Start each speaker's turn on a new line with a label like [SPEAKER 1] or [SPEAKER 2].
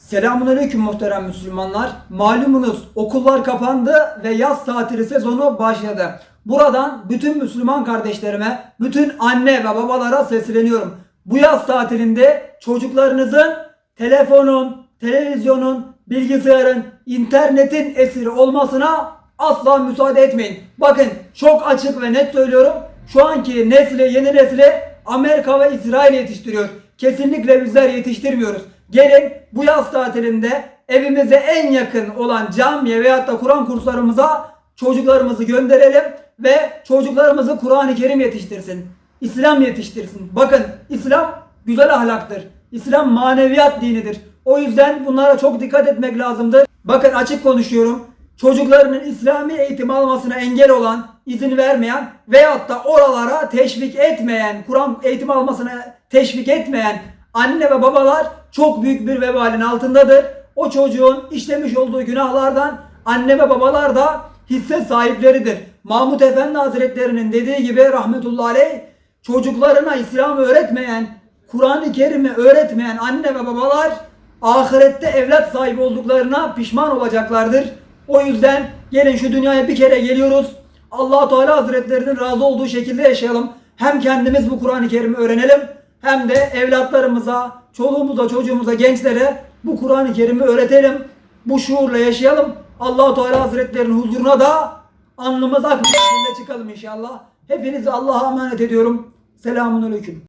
[SPEAKER 1] Selamünaleyküm muhterem Müslümanlar. Malumunuz okullar kapandı ve yaz tatili sezonu başladı. Buradan bütün Müslüman kardeşlerime, bütün anne ve babalara sesleniyorum. Bu yaz tatilinde çocuklarınızın telefonun, televizyonun, bilgisayarın, internetin esiri olmasına asla müsaade etmeyin. Bakın çok açık ve net söylüyorum. Şu anki nesli, yeni nesli Amerika ve İsrail yetiştiriyor. Kesinlikle bizler yetiştirmiyoruz. Gelin bu yaz tatilinde evimize en yakın olan camiye veyahut da Kur'an kurslarımıza çocuklarımızı gönderelim ve çocuklarımızı Kur'an-ı Kerim yetiştirsin. İslam yetiştirsin. Bakın İslam güzel ahlaktır. İslam maneviyat dinidir. O yüzden bunlara çok dikkat etmek lazımdır. Bakın açık konuşuyorum. Çocuklarının İslami eğitim almasına engel olan, izin vermeyen veyahut da oralara teşvik etmeyen, Kur'an eğitim almasına teşvik etmeyen anne ve babalar çok büyük bir vebalin altındadır. O çocuğun işlemiş olduğu günahlardan anne ve babalar da hisse sahipleridir. Mahmut Efendi Hazretlerinin dediği gibi rahmetullahi aleyh çocuklarına İslam'ı öğretmeyen, Kur'an-ı Kerim'i öğretmeyen anne ve babalar ahirette evlat sahibi olduklarına pişman olacaklardır. O yüzden gelin şu dünyaya bir kere geliyoruz. allah Teala Hazretlerinin razı olduğu şekilde yaşayalım. Hem kendimiz bu Kur'an-ı Kerim'i öğrenelim hem de evlatlarımıza, çoluğumuza, çocuğumuza, gençlere bu Kur'an-ı Kerim'i öğretelim. Bu şuurla yaşayalım. allah Teala Hazretlerinin huzuruna da alnımız ak bir şekilde çıkalım inşallah. Hepinizi Allah'a emanet ediyorum. Selamun Aleyküm.